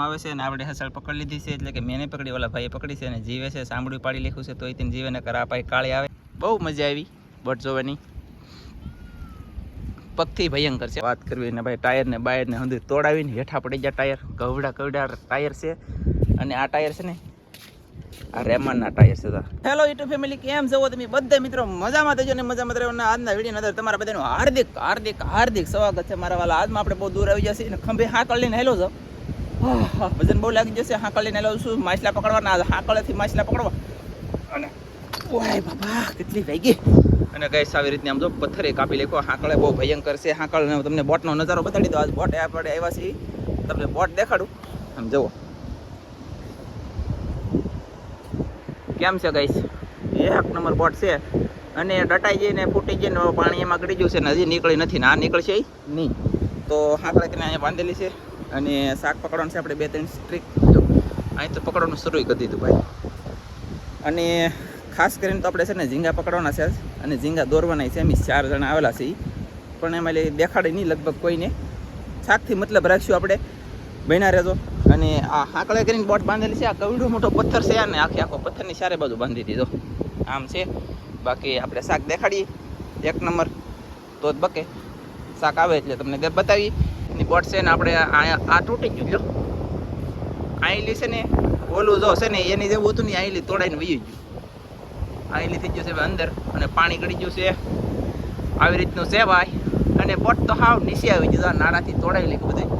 આવે છે અને આપણે હસળ પકડી લીધી છે, એટલે કે મેં નહીં પકડી, ઓલા ભાઈએ પકડી છે અને જીવે છે, સાંભળ્યું, પાડી લખ્યું છે, તોય તેને જીવે ને કરા. ભાઈ કાળી આવે. બહુ મજા આવી, બટ જોવાની. પગથી ભયંકર છે. વાત કરવી ને ભાઈ, ટાયર ને બાયર ને હંધી તોડાવીને હેઠા પડી ગયા ટાયર. કવડા કવડા ટાયર છે. અને આ ટાયર છે ને, આ રેમાનના ટાયર છે ફેમિલી કેમ છો તમે? બધા મિત્રો મજામાં થજો ને મજામાં રહેજો. અને આજના વીડિયો બધાનું હાર્દિક હાર્દિક હાર્દિક સ્વાગત છે મારા વાલા. આજમાં આપણે બહુ દૂર આવી જશે અને ખંભે હા કરીને હેલો છો. વજન બહુ લાગી જશે હાંકળ લઈને લઉં છું, માછલા પકડવાના હાંકળેથી માછલા પકડવા. અને ઓય બાબા, કેટલી વેગી. અને કઈ આવી રીતની આમ જો પથ્થરે કાપી લેખો, હાંકળે બહુ ભયંકર છે હાંકળ તમને બોટનો નજારો બતાડી દો આજ બોટ આપણે આવ્યા છીએ, તમને બોટ દેખાડું. આમ જુઓ. કેમ છે ગાઈસ? એક નંબર બોટ છે. અને ડટાઈ જઈને, ફૂટી જઈને, પાણી એમાં ગળી ગયું છે ને હજી નીકળી નથી. ના નીકળશે નહીં. તો હાંકળે તેને અહીંયા બાંધેલી છે. અને શાક પકડવાનું છે, આપણે બે ત્રણ સ્ટ્રીક અહીં તો પકડવાનું શરૂ કરી દીધું ભાઈ. અને ખાસ કરીને તો આપણે છે ને ઝીંગા પકડવાના છે. અને ઝીંગા દોરવાના છે, એમ ચાર જણા આવેલા છે પણ એમાં દેખાડે નહીં લગભગ કોઈને. શાકથી મતલબ રાખશું આપણે. બન્યા રહેજો. અને આ હાકળે કરીને બોટ બાંધેલી છે, આ કવડો મોટો પથ્થર છે અને આખી આખો પથ્થરની ચારે બાજુ બાંધી દીધો. આમ છે. બાકી આપણે શાક દેખાડીએ. એક નંબર. તો જ બકે. શાક આવે એટલે તમને બતાવીએ. બતાવી એની બોટ છે ને આપણે આ તૂટી ગયું જો આઈલી છે ને, ઓલું જો છે ને, એની જેવું હતું ને આઈલી તોડાઈને વહી ગયું. આઈલી થઈ ગયું છે અંદર, અને પાણી ગળી ગયું છે. આવી રીતનું છે ભાઈ. અને બોટ તો હાવ નીચે આવી ગયું નાળાથી તોડાવી લીધું બધું.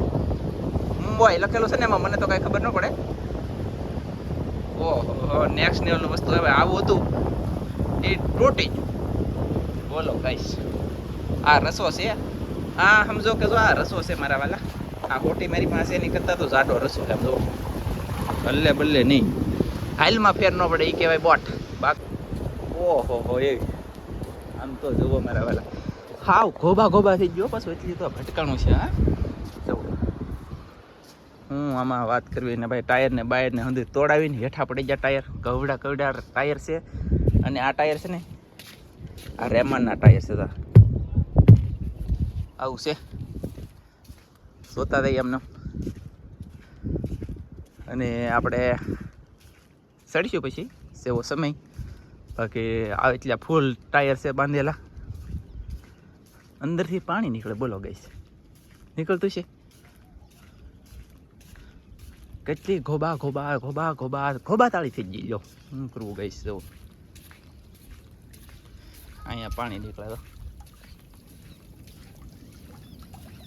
મુંબઈ લખેલું છે ને એમાં, મને તો કાંઈ ખબર ન પડે. ઓહો નેક્સ્ટ લેવલનું વસ્તુ હવે આવું હતું. એ તૂટી ગયું. બોલો ગાઈસ આ રસો છે. આ સમજો કે જો આ રસો છે મારા વાલા. આ ખોટી મારી પાસે એની કરતાં તો જાડો રસો છે, આમ જો. બલ્લે બલ્લે નહીં. હાલમાં ફેર ન પડે એ કહેવાય બોટ. બાક ઓહો, હો, એ. આમ તો જુઓ મારા વાલા. હાવ ગોબા ગોબા થઈ ગયો પાછું, એટલી તો ભટકાણું છે, હા. હું આમાં વાત કરવી ને ભાઈ ટાયરને બાયરને બાયર હંધી તોડાવીને હેઠા પડી ગયા ટાયર. કવડા કવડા ટાયર છે. અને આ ટાયર છે ને, આ રેમાનના ટાયર છે, તા આવું છે. જોતા દઈએ એમને. અને આપણે ચડીશું પછી સેવો સમય. બાકી આ એટલા ફૂલ ટાયર છે બાંધેલા. અંદરથી પાણી નીકળે, બોલો ગઈ નીકળતું છે. કેટલી ઘોબા ઘોબા ઘોબા ઘોબા ઘોબા તાળી થઈ ગઈ જો હું કરવું ગઈશ જો અહીંયા પાણી નીકળે તો.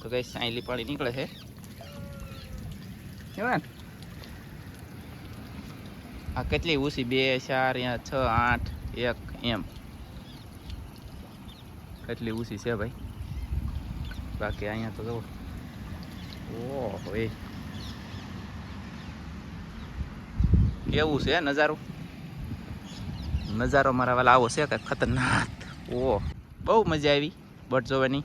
તો ગઈ સાયલી પાણી નીકળે છે. આ કેટલી ઊંચી? બે, ચાર, અહીંયા છ, આઠ, એક, એમ. કેટલી ઊંચી છે ભાઈ? બાકી અહીંયા તો જવું ઓ એ. કેવું છે નજારો? નજારો મારા વાલા આવો છે કે ખતરનાક. ઓ બહુ મજા આવી, બટ જોવાની.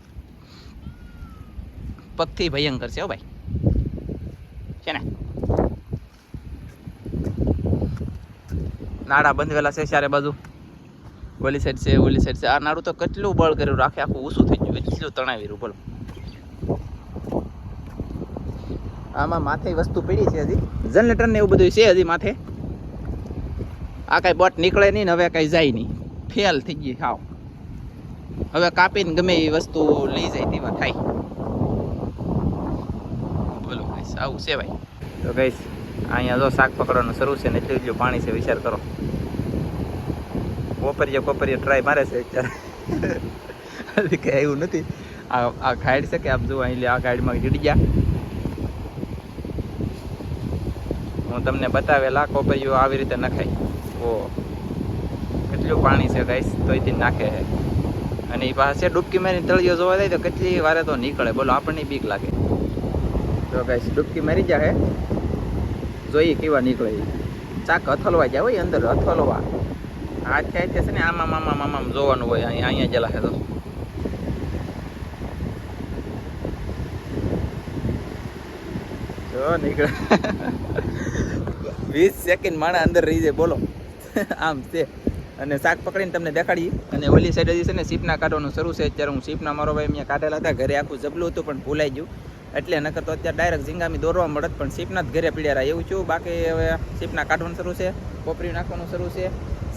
પગથી ભયંકર છે ભાઈ. છે ને? નાડા બંધવેલા છે ચારે બાજુ. ઓલી સાઈડ છે, ઓલી સાઈડ છે. આ નાડું તો કેટલું બળ કર્યું? રાખે આખું ઓછું થઈ ગયું. એટલું તણાવી રહ્યું, બોલો. આમાં માથે વસ્તુ પડી છે હજી. જનરેટર ને એવું બધું છે હજી માથે. આ કાંઈ બોટ નીકળે નહીં ને હવે કાંઈ જાય નહીં. ફેલ થઈ ગઈ, હાવ. હવે કાપીને ગમે એ વસ્તુ લઈ જાય તેવા થાય. ગાઈસ, આવું છે ભાઈ. તો ગાઈસ, અહીંયા જો શાક પકડવાનું શરૂ છે ને એટલું એટલું પાણી છે, વિચાર કરો. કોપરીએ કોપરીએ ટ્રાય મારે છે અત્યારે. કે એવું નથી. આ આ ખાઈડ છે કે આપ જુઓ, અહીં આ ગાઈડમાં જડી ગયા. હું તમને બતાવેલા, કોપરીઓ આવી રીતે નખાય. ઓ, કેટલું પાણી છે ગાઈસ, તોય તે નાખે અને એ પાસે ડૂબકી મારીને તળિયો જોવા જાય તો કેટલી વારે તો નીકળે. બોલો, આપણને બીક લાગે. તો ગાઈસ ડૂબકી મારી જાહે. જોઈએ કેવા નીકળે. ચાક અથલવા જાય હોય અંદર અથલવા હાથે હાથે છે ને, આમાં મામા મામા જોવાનું હોય, અહીંયા અહીંયા જલા છે તો. જો નીકળે. વીસ સેકન્ડ માણા અંદર રહી જાય, બોલો. આમ છે. અને શાક પકડીને તમને દેખાડી. અને ઓલી સાઈડ હજી છે ને સીપના કાઢવાનું શરૂ છે. અત્યારે હું સીપના મારો ભાઈ અહીંયા કાઢેલા હતા. ઘરે આખું જબલું હતું, પણ ભૂલાઈ ગયું. એટલે નકર તો અત્યારે ડાયરેક્ટ ઝીંગામી દોરવા મળત પણ સીપના જ ઘરે પીડ્યા રહ્યા. એવું છું, બાકી હવે સીપના કાઢવાનું શરૂ છે કોપરી નાખવાનું શરૂ છે.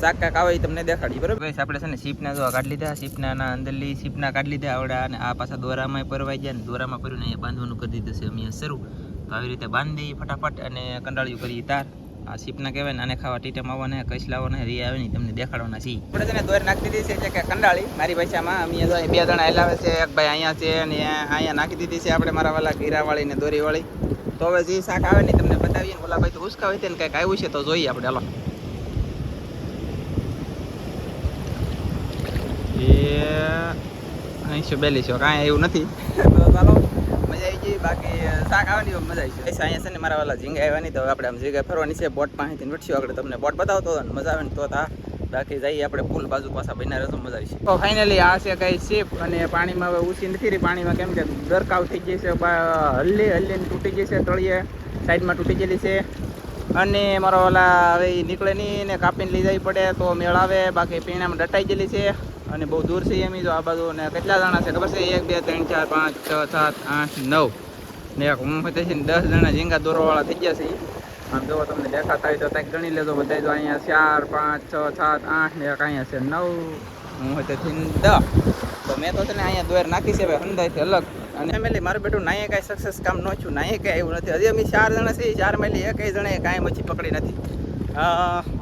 શાક કાંક આવે તમને દેખાડી, બરાબર? આપણે છે ને સીપના જો કાઢી લીધા સીપના અંદર લઈ સીપના કાઢી લીધા આવડા અને આ પાછા દોરામાં પરવાઈ ગયા ને દોરામાં ભરીને અહીંયા બાંધવાનું કરી દીધું છે, અમે શરૂ. તો આવી રીતે બાંધી ફટાફટ અને કંટાળ્યું કરી તાર. આ સીપના કહેવાય ને આને ખાવા ટીટમ આવવાના લાવવાના રી આવે ને તમને દેખાડવાના છીએ. આપણે છે ને દોર નાખી દીધી છે એટલે કે કંડાળી મારી ભાષામાં. અમે જો બે જણા હેલાવે છે એક ભાઈ અહીંયા છે અને અહીંયા નાખી દીધી છે આપણે મારા વાલા ઘીરાવાળી ને દોરીવાળી. તો હવે જે શાક આવે ને તમને બતાવીએ ને ઓલા ભાઈ તો ઉસકા હોય છે ને કંઈક આવ્યું છે તો જોઈએ આપણે હાલો. એ અહીંસો બેલીસો કાંઈ એવું નથી. તો ચાલો મજા આવી ગઈ, બાકી શાક આવવાની મજા આવી છે અહીંયા છે ને મારા વાલા ઝીંગા આવવાની તો આપણે આમ ઝીંગા ફરવાની છે, બોટ પાસેથી વટશું આગળ તમને બોટ બતાવતો હતો મજા આવે ને તો તા. બાકી જઈએ આપણે પુલ બાજુ પાછા બન્યા રહેતો મજા આવી તો ફાઇનલી આ છે કઈ શીપ અને પાણીમાં હવે ઊંચી નથી રહી, પાણીમાં કેમ કે દરકાવ થઈ ગઈ છે હલ્લી હલ્લી તૂટી ગઈ છે તળિયે, સાઈડમાં તૂટી ગયેલી છે. અને મારો ઓલા હવે નીકળે નહીં ને કાપીને લઈ જવી પડે, તો મેળ આવે, બાકી પીણામાં દટાઈ ગયેલી છે. અને બહુ દૂર છે એમ જો આ બાજુ ને કેટલા જણા છે? ખબર છે? એક, બે, ત્રણ, ચાર, પાંચ, છ, સાત, આઠ, નવ. ને એક હું છે દસ જણા ઝીંગા દોરવાવાળા થઈ ગયા છે. આમ જો તમને દેખાતા હોય તો ત્યાં ગણી લેજો બધા જો અહીંયા ચાર, પાંચ, છ, સાત, આઠ ને એક અહીંયા છે નવ. હું તેથી દસ. તો મેં તો તને અહીંયા દોર નાખી છે ભાઈ હંદાયથી અલગ. અને ફેમિલી મારું બેટું નાયે કાંઈ સક્સેસ કામ ન છું નાયે કાંઈ એવું નથી. હજી અમે ચાર જણા છીએ, ચાર મેલી એક જણાએ કાંઈ મચ્છી પકડી નથી.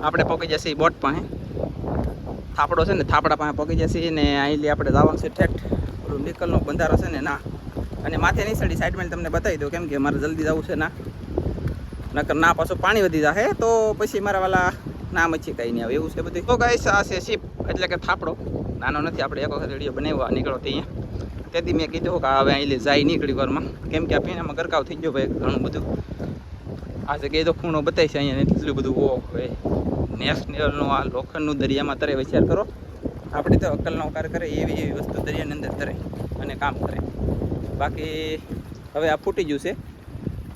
આપણે પકડી જશે બોટ બોટ પાસે થાપડો છે ને, થાપડા પાસે પકી જશે ને અહીંથી આપણે જવાનું છે ઠેઠ. પેલું નિકલનો બંધારો છે ને, ના. અને માથે નહીં સડી સાઈડમાં તમને બતાવી દઉં કેમ કે મારે જલ્દી જવું છે, ના. નકર ના પાછું પાણી વધી જશે તો પછી મારા વાલા ના મચી કાંઈ નહીં આવે, એવું છે બધું. તો ગાઈસ આ છે શીપ એટલે કે થાપડો. નાનો નથી, આપણે એક વખત રેડિયો બનાવવા નીકળો ત્યાં તેથી મેં કીધું કે હવે અહીં જાય નીકળી વારમાં કેમ કે આ પીણામાં ગરકાવ થઈ ગયો ભાઈ, ઘણું બધું. આ જગ્યાએ તો ખૂણો બતાવી છે, અહીંયા એટલું બધું ઓ હોય લેવલનો આ લોખંડનું દરિયામાં તરે વિચાર કરો. આપણે તો અક્કલનો કાર કરે, એવી એવી વસ્તુ દરિયાની અંદર તરે અને કામ કરે. બાકી હવે આ ફૂટી ગયું છે.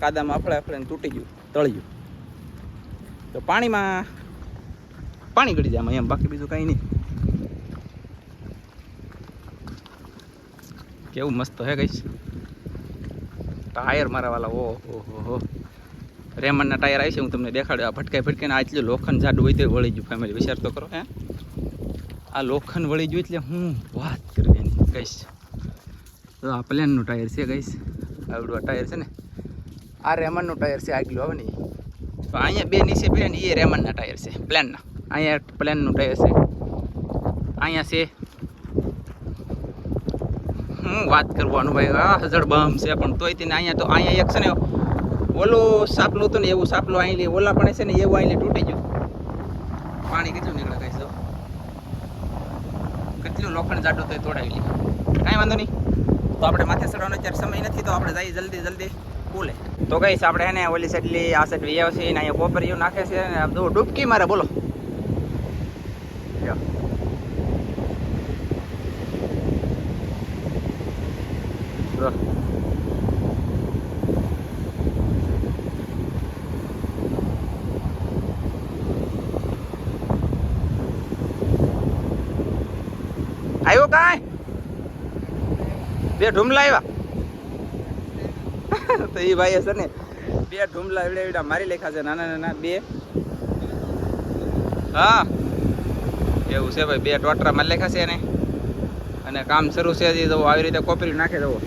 કાદામાં અફળે અફળે તૂટી ગયું, તળ્યું. તો પાણીમાં પાણી ગળી જાય એમ, બાકી બીજું કાંઈ નહીં. કેવું મસ્ત હે ગઈશ ટાયર મારા વાલા, ઓહો હો રેમનના ટાયર આવી છે, હું તમને દેખાડ્યો આ ભટકાઈ ભટકાઈને આટલું લોખંડ જાડું હોય તો વળી ગયું ફેમિલી વિચાર તો કરો, હે? આ લોખંડ વળી ગયું એટલે હું વાત કરી એની કહીશ. તો આ પ્લેનનું ટાયર છે, કહીશ. આવડું આ ટાયર છે ને, આ રેમનનું ટાયર છે, આગલું આવે ને. તો અહીંયા બે નીચે બે ને એ રેમનના ટાયર છે, પ્લેનના. અહીંયા પ્લેનનું ટાયર છે. અહીંયા છે. હું વાત કરવાનું ભાઈ, આ હજળ બમ છે, પણ તોય તેને અહીંયા તો અહીંયા એક છે ને ઓલું સાપલું હતું ને એવું સાપલું અહીં ઓલા પણ છે ને એવું અહીં તૂટી ગયું. પાણી કેટલું નીકળે કઈ તો કેટલું લોખંડ જાડું તો તોડાવી લે. કાંઈ વાંધો નહીં. તો આપણે માથે ચડવાનો અત્યારે સમય નથી, તો આપણે જઈએ જલ્દી જલ્દી. બોલે. તો કહીશ આપણે એને ઓલી સાઈડલી, આ સાઈડ વી છે અહીંયા કોપરીઓ નાખે છે ને, આમ જો ડૂબકી મારે, બોલો લ્યો. જો. આવ્યો કાંઈ બે ઢુમલા આવ્યા તો એ ભાઈ છે ને બે ઢુમલા એવડા એવડા મારી લેખા છે નાના નાના બે. હા. એવું છે ભાઈ બે ટોટરા મારી લેખા છે એને. અને કામ શરૂ છે હજી તો આવી રીતે કોપરી નાખે દવો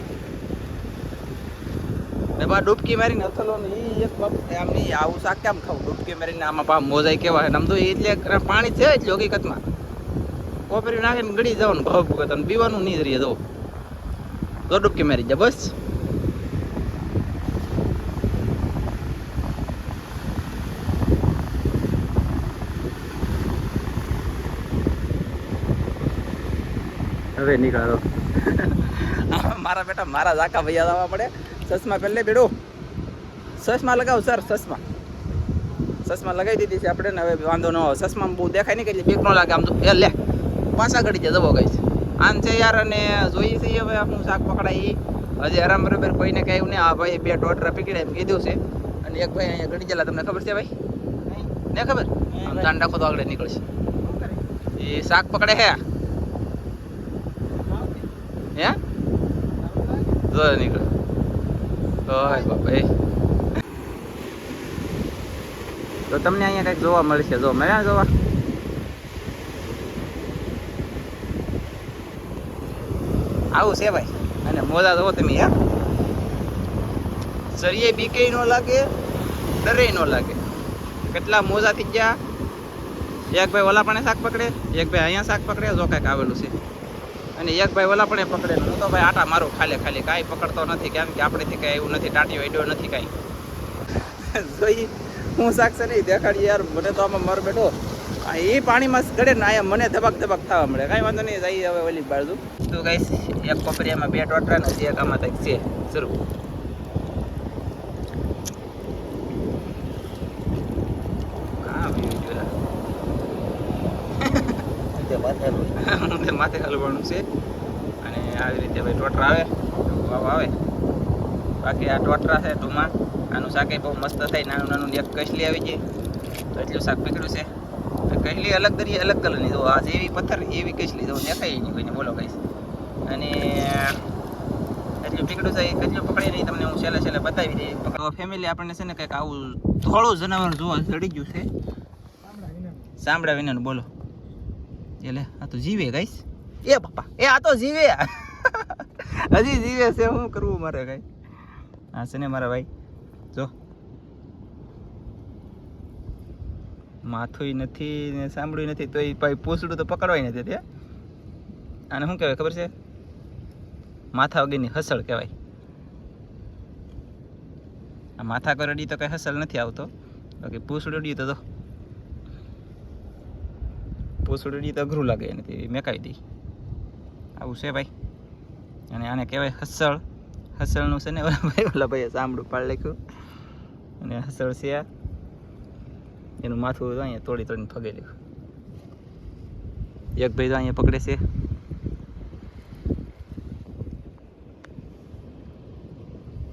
ને બા ડૂબકી મારીને અથલો ને એ એક આમ નહીં આવું શાક કેમ ખાવું? ડૂબકી મારીને આમાં પા મોજાઈ કેવા આમ તો એટલે પાણી છે જ હકીકતમાં. કોપરી નાખીને ગળી જવાનું ભાવ ભૂગત અને પીવાનું નહીં રહીએ તો તો ડૂબકી મારી જા બસ હવે નીકળો મારા બેટા મારા ઝાકા ભૈયા આવવા પડે. ચશ્મા પહેલે બેડો ચશ્મા લગાવ સર ચશ્મા. ચશ્મા લગાવી દીધી છે આપણે ને હવે વાંધો ન આવે. ચશ્મા બહુ દેખાય નહીં કે બેક ન લાગે. આમ તો એ લે પાછા ઘડી જાય દબો ગઈ છે આન છે યાર અને જોઈએ છીએ હવે હું શાક પકડાય. હજી આરામ બરાબર કોઈને કહ્યું નહીં. આ ભાઈ બે ટોટરા પીકડે એમ કીધું છે. અને એક ભાઈ અહીંયા ઘડી ગયેલા. તમને ખબર છે ભાઈ? ને ખબર? આમ રાખો તો આગળ નીકળશે. એ શાક પકડે હે. હે? જો નીકળે. ઓય બાપા એ. તો તમને અહીંયા કંઈક જોવા મળશે. જો મળ્યા જોવા? આવું છે ભાઈ અને મોજા જોવો તમે યાર સરિયે બીકે ન લાગે ડરે ન લાગે. કેટલા મોજા થઈ ગયા? એક ભાઈ ઓલા પણ શાક પકડે, એક ભાઈ અહીંયા શાક પકડે, જો કાંઈક આવેલું છે. અને એક ભાઈ ઓલા પણ પકડે. હું તો ભાઈ આટા મારું ખાલે ખાલી, કાંઈ પકડતો નથી, કેમ કે આપણેથી કાંઈ એવું નથી ટાટી વાડ્યો નથી કાંઈ. જોઈ, હું શાક છે નહીં દેખાડી યાર, મને તો આમાં મર બેઠો. એ પાણીમાં ગળે ને આયા મને ધબક ધબક થવા મળે. કાંઈ વાંધો નહીં જઈ હવે ઓલી બાજુ. તો કહીશ એક કોપરિયામાં બે ટોટરા ને એક આમાં તક છે. શરૂ. માથે હલવાનું છે. અને આવી રીતે ભાઈ ટોટરા આવે વાવ આવે. બાકી આ ટોટરા છે ટૂંમાં આનું શાકે બહુ મસ્ત થાય નાનું નાનું એક કસલી આવી જાય એટલું શાક પકડ્યું છે. તો કસલી અલગ દરી અલગ કલરની જો આ જેવી પથ્થર, એવી કઈ જો દેખાય નહીં કોઈને, બોલો કહીશ અને એટલું પકડ્યું થાય કેટલું પકડી નહીં તમને હું છેલ્લે છેલ્લે બતાવી દઈ તો ફેમિલી આપણને છે ને કંઈક આવું થોડું જનાવર જોવા ચડી ગયું છે. સાંભળા વિનાનું બોલો. એટલે આ તો જીવે ગાઈસ. એ પપ્પા એ આ તો જીવે. હજી જીવે છે, શું કરવું મારે કઈ? હા છે ને મારા ભાઈ. જો. માથું નથી ને સાંભળ્યું નથી, તો એ ભાઈ પૂછડું તો પકડવાય નથી તે. આને શું કહેવાય ખબર છે? માથા વગરની હસળ કહેવાય. આ માથા કરડી તો કંઈ હસળ નથી આવતો. બાકી પૂછડું તો તો પૂછડી તો અઘરું લાગે નથી મેકાવી દઈ આવું છે ભાઈ. અને આને કહેવાય હસળ. હસળનું છે ને ભાઈ, ઓલા ભાઈએ સાંભળું, પાડ લખ્યું. અને હસળ છે આ. એનું માથું અહીંયા તોડી તોડીને ફગે લખ્યું એક ભાઈ તો અહીંયા પકડે છે.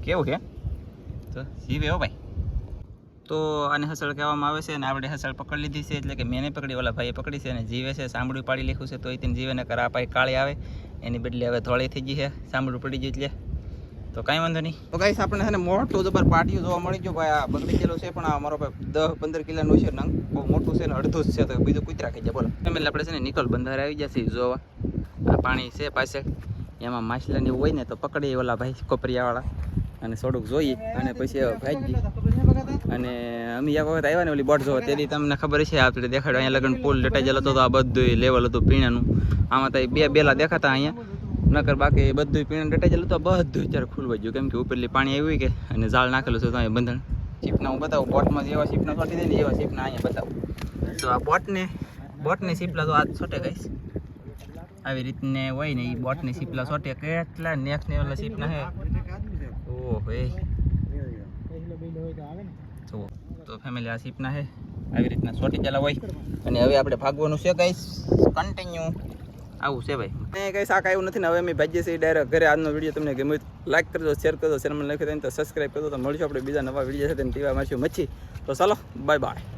કેવું છે? તો જીવે હો ભાઈ. તો આને હસળ કહેવામાં આવે છે અને આપણે હસળ પકડી લીધી છે એટલે કે મેં પકડી ઓલા ભાઈએ પકડી છે અને જીવે છે સાંભળું પાડી લીખું છે તો એ તેને જીવે ને કર ભાઈ કાળી આવે. એની બદલે હવે ધોળી થઈ ગઈ છે સાંભળું પડી ગયું એટલે. તો કાંઈ વાંધો નહીં. તો ગાઈસ આપણે છે ને મોટું જબર પાટિયું જોવા મળી ગયો. ભાઈ આ બગડી ગયેલું છે પણ આ અમારો ભાઈ દસ પંદર કિલોનું છે નંગ. બહુ મોટું છે ને અડધું જ છે તો બીજું કૂતરા ખાઈ જાય બોલો. એટલે આપણે છે ને નિકોલ બંધારે આવી જશે જોવા. આ પાણી છે પાછળ. એમાં માછલાની હોય ને તો પકડી ઓલા ભાઈ કોપરિયાવાળા. અને થોડુંક જોઈએ. અને પછી ભાઈ અને અમે એક વખત આવ્યા ને ઓલી બોટ જોવા તેથી તમને ખબર છે આપણે દેખાડો અહીંયા લગન પુલ લટાઈ ગયેલો હતો તો આ બધું લેવલ હતું પીણાનું. આમાં તો બે બેલા દેખાતા અહીંયા. નકર બાકી બધું પીણ ડટાઈ ગયેલું તો બધું અત્યારે ખુલવા ગયું. કેમ કે ઉપરલી પાણી આવ્યું કે અને ઝાડ નાખેલું છે તો અહીંયા બંધણ. શીપના હું બતાવું બોટમાં જેવા શીપના છોટી દે ને એવા શીપના અહીંયા બતાવું. તો આ બોટને બોટની શીપલા તો આજ છોટે ગઈશ આવી રીતને હોય ને એ બોટની શીપલા છોટે. કેટલા નેક્સ્ટ ને ઓલા શીપના હે. ઓહો, એ. તો ફેમિલી આ સીપના છે આવી રીતના સોટી ચાલા હોય. અને હવે આપણે ભાગવાનું છે ગાઈસ. કન્ટિન્યુ આવું છે ભાઈ. કઈ શાક આવ્યું નથી ને હવે અમે ભાજીએ છીએ ડાયરેક્ટ ઘરે આજનો વીડિયો તમને ગમ્યો લાઈક કરજો શેર કરજો ચેનલ લખી દઈને તો સબસ્ક્રાઈબ કરજો. તો મળીશું આપણે બીજા નવા વીડિયો છે તેને ટીવા મારશું મચ્છી. તો ચાલો બાય બાય